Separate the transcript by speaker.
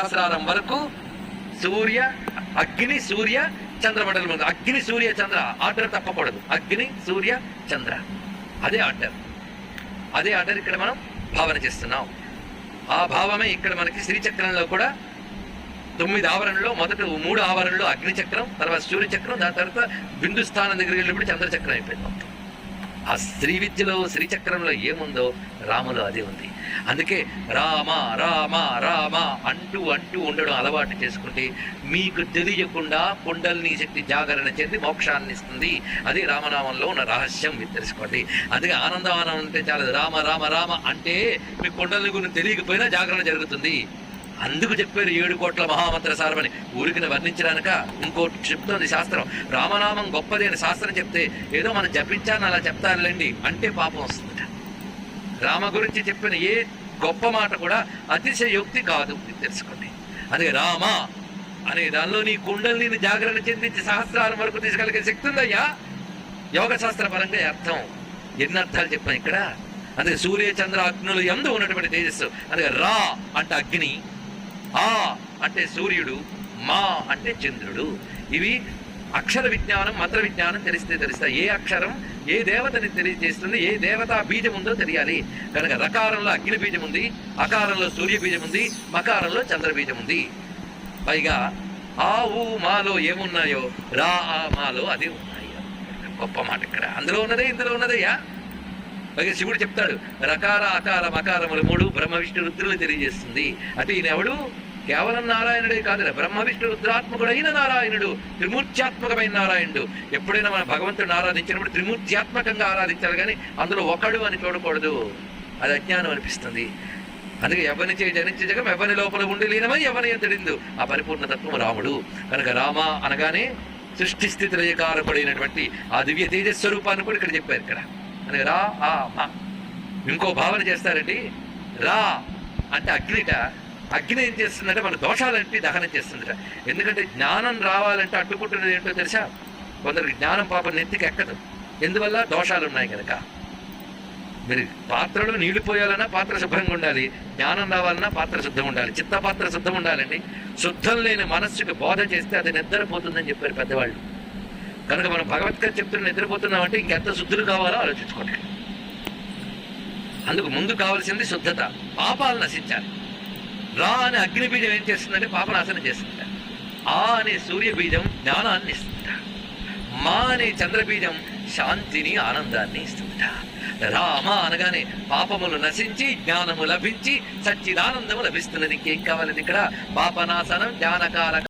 Speaker 1: సహస్రారం వరకు సూర్య అగ్ని సూర్య చంద్రమండలం ఉంది. అగ్ని సూర్య చంద్ర. ఆర్డర్ తప్పకూడదు. అగ్ని సూర్య చంద్ర. అదే ఆర్డర్. అదే ఆర్డర్ ఇక్కడ మనం భావన చేస్తున్నాం. ఆ భావమే ఇక్కడ మనకి శ్రీచక్రంలో కూడా తొమ్మిది ఆవరణలో మొదట మూడు ఆవరణలో అగ్నిచక్రం తర్వాత సూర్యచక్రం దాని తర్వాత బిందు స్థానం దగ్గర వెళ్ళినప్పుడు చంద్రచక్రం అయిపోయింది మొత్తం. ఆ శ్రీ విద్యలో శ్రీచక్రంలో ఏముందో రాములో అదే ఉంది. అందుకే రామ రామ రామ అంటూ అంటూ ఉండడం అలవాటు చేసుకుంటే మీకు తెలియకుండా కుండల్ని శక్తి జాగరణ చెంది మోక్షాన్ని ఇస్తుంది. అది రామనామంలో ఉన్న రహస్యం మీరు తెలుసుకోండి. అందుకే ఆనందం ఆనందం అంటే చాలా రామ రామ రామ అంటే మీ కుండల్ని గురించి తెలియకపోయినా జాగరణ జరుగుతుంది. అందుకు చెప్పారు ఏడు కోట్ల మహామంత్ర సారమని. ఊరికి వర్ణించడానిక ఇంకోటి చెప్తోంది శాస్త్రం. రామనామం గొప్పది అని శాస్త్రం చెప్తే ఏదో మనం జపించాలని అలా చెప్తారులేండి అంటే పాపం వస్తుంది. రామ గురించి చెప్పిన ఏ గొప్ప మాట కూడా అతిశయోక్తి కాదు తెలుసుకోండి. అదే రామ అనే దానిలో నీ కుండల్ని జాగ్రత్త చెందించి సహస్రాల వరకు తీసుకెళ్ళగే శక్తి ఉందయ్యా? యోగ శాస్త్ర పరంగా అర్థం. ఎన్ని అర్థాలు చెప్పాను ఇక్కడ? అదే సూర్య చంద్ర అగ్నులు ఎందు ఉన్నటువంటి తేజస్సు. అదే రా అంటే అగ్ని ఆ అంటే సూర్యుడు మా అంటే చంద్రుడు. ఇవి అక్షర విజ్ఞానం మంత్ర విజ్ఞానం తెలిస్తే తెలుస్తాయి ఏ అక్షరం ఏ దేవతని తెలియజేస్తుంది ఏ దేవత బీజం ఉందో తెలియాలి. కనుక రకారంలో అగ్ని బీజం ఉంది అకారంలో సూర్య బీజం ఉంది మకారంలో చంద్ర బీజం ఉంది. పైగా ఆ ఊ మాలో ఏమున్నాయో రా ఆ మాలో అది ఉన్నాయి. గొప్ప మాట ఇక్కడ. అందులో ఉన్నదే ఇందులో ఉన్నదయ్యా పైగా శివుడు చెప్తాడు రకార అకార మకారములు మూడు బ్రహ్మ విష్ణు రుద్రులు తెలియజేస్తుంది. అంటే ఈయనెవడు కేవలం నారాయణుడే కాదు బ్రహ్మ విష్ణు రుద్రాత్మకుడైన నారాయణుడు త్రిమూర్త్యాత్మకమైన నారాయణుడు. ఎప్పుడైనా మన భగవంతుడిని ఆరాధించినప్పుడు త్రిమూర్త్యాత్మకంగా ఆరాధించాలి కానీ అందులో ఒకడు అని చూడకూడదు. అది అజ్ఞానం అనిపిస్తుంది. అందుకే ఎవరిని చేయి జనించే జగం ఎవరి లోపల ఉండి లీనమై ఎవరి ఎంతడిందు ఆ పరిపూర్ణ తత్వం రాముడు. కనుక రామ అనగానే సృష్టి స్థితి ఏకారకుడైనటువంటి ఆ దివ్య తేజస్వరూపాన్ని కూడా ఇక్కడ చెప్పారు ఇక్కడ. అని రా ఆ మా. ఇంకో భావన చేస్తారండి. రా అంటే అగ్నిట అగ్ని ఏం చేస్తుందంటే మన దోషాలంటే దహనం చేస్తుందిట ఎందుకంటే జ్ఞానం రావాలంటే అడ్డుకుంటున్నది ఏంటో తెలుసా? కొందరికి జ్ఞానం పాపం నెత్తికి ఎక్కదు. ఎందువల్ల? దోషాలు ఉన్నాయి కనుక మీరు పాత్రలో నీళ్ళు పోయాలన్నా పాత్ర శుభ్రంగా ఉండాలి. జ్ఞానం రావాలన్నా పాత్ర శుద్ధం ఉండాలి. చిత్త పాత్ర శుద్ధం ఉండాలండి. శుద్ధం లేని మనస్సుకి బోధ చేస్తే అది నిద్రపోతుందని చెప్పారు పెద్దవాళ్ళు. కనుక మనం భగవద్గీత చెప్తున్న నిద్రపోతున్నామంటే ఇంకెంత శుద్ధులు కావాలో ఆలోచించుకోండి. అందుకు ముందు కావాల్సింది శుద్ధత. పాపాలు నశించాలి. రా అనే అగ్నిబీజం ఏం చేస్తుందంటే పాపనాశనం చేస్తుంట ఆ అనే సూర్యబీజం జ్ఞానాన్ని ఇస్తుంట మా అనే చంద్రబీజం శాంతిని ఆనందాన్ని ఇస్తుంట రామ అనగానే పాపములు నశించి జ్ఞానము లభించి సచ్చిదానందము లభిస్తున్నది. ఇంకేం కావాలని ఇక్కడ? పాపనాశనం జ్ఞానకాల